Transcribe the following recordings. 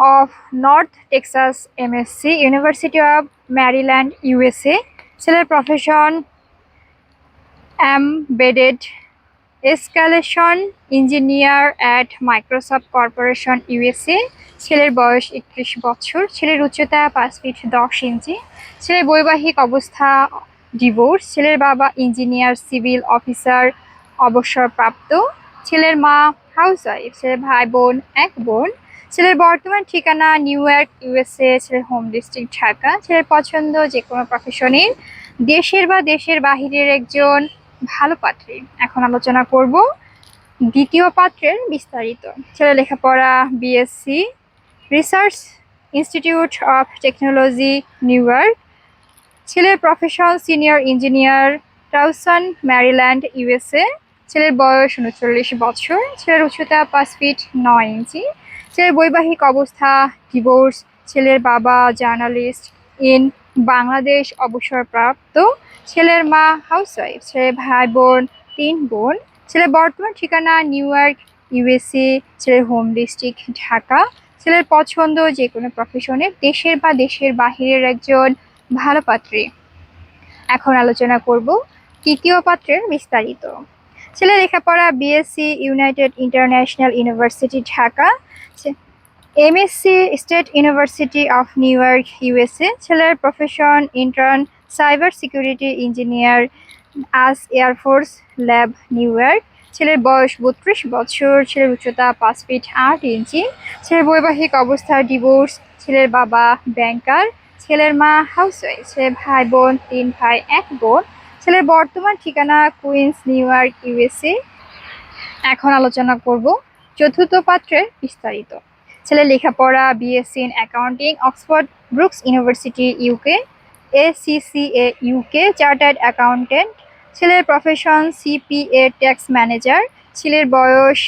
of North Texas MSc University of Maryland USA ছেলের profession embedded escalation engineer at Microsoft corporation USA ছেলের বয়স একত্রিশ বছর। ছেলের উচ্চতা পাঁচ ফিট দশ ইঞ্চি ছেলের বৈবাহিক অবস্থা ডিভোর্স ছেলের বাবা ইঞ্জিনিয়ার সিভিল অফিসার অবসরপ্রাপ্ত। ছেলের মা হাউস ওয়াইফ ছেলের ভাই বোন, এক বোন। ছেলের বর্তমান ঠিকানা নিউ ইয়র্ক, ইউএসএ, ছেলের হোম ডিস্ট্রিক্ট ঢাকা। ছেলের পছন্দ যে কোনো প্রফেশনের দেশের বা দেশের বাহিরের একজন ভালো পাত্রী। এখন আলোচনা করব দ্বিতীয় পাত্রের বিস্তারিত। ছেলে লেখাপড়া BSc Research Institute of Technology New York ছেলের profession senior engineer Towson Maryland USA ছেলের বয়স উনচল্লিশ বছর, ছেলের উচ্চতা পাঁচ ফিট নয় ইঞ্চি, ছেলের বৈবাহিক অবস্থা ডিভোর্স ছেলের বাবা জার্নালিস্ট ইন বাংলাদেশ অবসরপ্রাপ্ত, ছেলের মা হাউসওয়াইফ ছেলে ভাই বোন, তিন বোন, ছেলের বর্তমান ঠিকানা নিউ ইয়র্ক ইউএসএ ছেলের হোম ডিস্ট্রিক্ট ঢাকা, ছেলের পছন্দ যে কোনো প্রফেশনে দেশের বা দেশের বাহিরের একজন ভালো পাত্রী। এখন আলোচনা করব তৃতীয় পাত্রের বিস্তারিত। ছেলে লেখাপড়া BSc United International University Dhaka. MSc State University of New York USA ছেলের profession intern cyber security engineer US air force lab New York ছেলের বয়স বত্রিশ বছর, ছেলের উচ্চতা পাঁচ ফিট আট ইঞ্চি ছেলের বৈবাহিক অবস্থা ডিভোর্স ছেলের বাবা ব্যাংকার ছেলের মা হাউসওয়াইফ ছেলের ভাই বোন, তিন ভাই, এক বোন। ছেলের বর্তমান ঠিকানা কুইন্স নিউ ইয়র্ক, ইউএসএ। এখন আলোচনা করব চতুর্থ পাত্রের বিস্তারিত। ছেলে লেখাপড়া BSc in accounting Oxford Brookes University UK ACCA UK chartered accountant ছেলের প্রফেশন সিপিএ ট্যাক্স ম্যানেজার ছেলের বয়স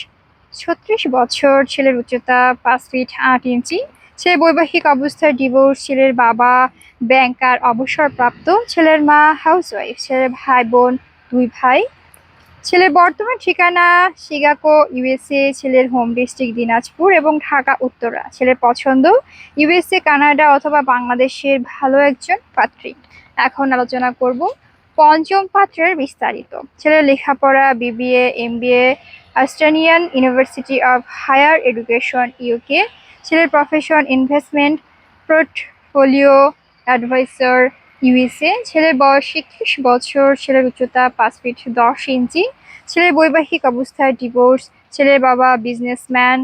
ছত্রিশ বছর, ছেলের উচ্চতা পাঁচ ফিট আট ইঞ্চি ছেলের বৈবাহিক অবস্থার ডিভোর্স ছেলের বাবা ব্যাংকার অবসরপ্রাপ্ত ছেলের মা হাউসওয়াইফ ছেলের ভাই বোন, দুই ভাই। ছেলের বর্তমান ঠিকানা শিকাগো ইউএসএ ছেলের হোম ডিস্ট্রিক্ট দিনাজপুর এবং ঢাকা, উত্তরা। ছেলের পছন্দ ইউএসএ কানাডা অথবা বাংলাদেশের ভালো একজন পাত্রী। এখন আলোচনা করব পঞ্চম পাত্রের বিস্তারিত। ছেলের লেখাপড়া BBA MBA Australian University of Higher Education UK ছেলের profession investment portfolio adviser USA ছেলের বয়স একত্রিশ বছর, ছেলের উচ্চতা পাঁচ ফিট দশ ইঞ্চি ছেলের বৈবাহিক অবস্থায় ডিভোর্স ছেলের বাবা বিজনেসম্যান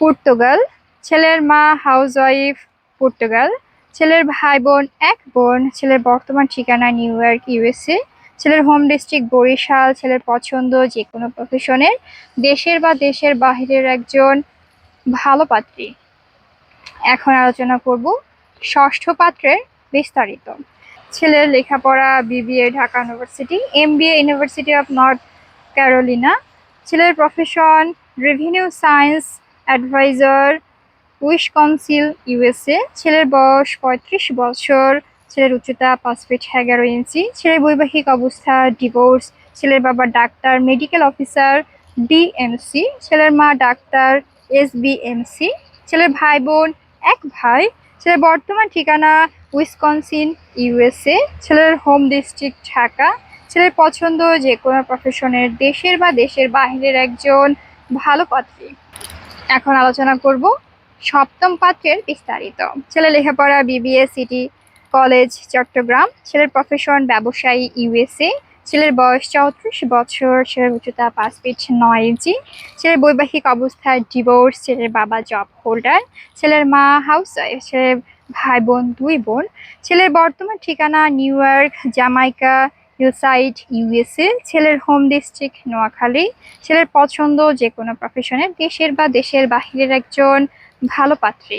পর্তুগাল ছেলের মা হাউসওয়াইফ পর্তুগাল ছেলের ভাই বোন এক বোন, ছেলের বর্তমান ঠিকানা নিউ ইয়র্ক ইউএসএ ছেলের হোম ডিস্ট্রিক্ট বরিশাল, ছেলের পছন্দ যে কোনো প্রফেশনের দেশের বা দেশের বাহিরের একজন ভালো পাত্রী। এখন আলোচনা করব ষষ্ঠ পাত্রের বিস্তারিত। ছেলের লেখাপড়া BBA Dhaka University MBA University of North Carolina ছেলের profession revenue science adviser wish council USA ছেলের বয়স পঁয়ত্রিশ বছর। ছেলের উচ্চতা পাঁচ ফিট এগারো ইঞ্চি। ছেলের বৈবাহিক অবস্থা ডিভোর্স ছেলের বাবা ডাক্তার মেডিকেল অফিসার ডিএমসি ছেলের মা ডাক্তার এসবিএমসি ছেলের ভাই বোন এক ভাই। ছেলের বর্তমান ঠিকানা উইসকনসিন ইউএসএ ছেলের হোম ডিস্ট্রিক্ট ঢাকা। ছেলের পছন্দ যে কোনো প্রফেশনের দেশের বা দেশের বাহিরের একজন ভালো পাত্রী। এখন আলোচনা করব সপ্তম পাত্রের বিস্তারিত। ছেলে লেখাপড়া বিবিএ সিটি কলেজ চট্টগ্রাম। ছেলের প্রফেশন ব্যবসায়ী ইউএসএ ছেলের বয়স চৌত্রিশ বছর, ছেলের উচ্চতা পাঁচ ফিট নয় ইঞ্চি, ছেলের বৈবাহিক অবস্থায় ডিভোর্স ছেলের বাবা জব হোল্ডার ছেলের মা হাউস ছেলের ভাই বোন দুই বোন, ছেলের বর্তমান ঠিকানা New York Jamaica Hillside, USA, ছেলের হোম ডিস্ট্রিক্ট নোয়াখালী, ছেলের পছন্দ যে কোনো প্রফেশনের দেশের বা দেশের বাহিরের একজন ভালো পাত্রী।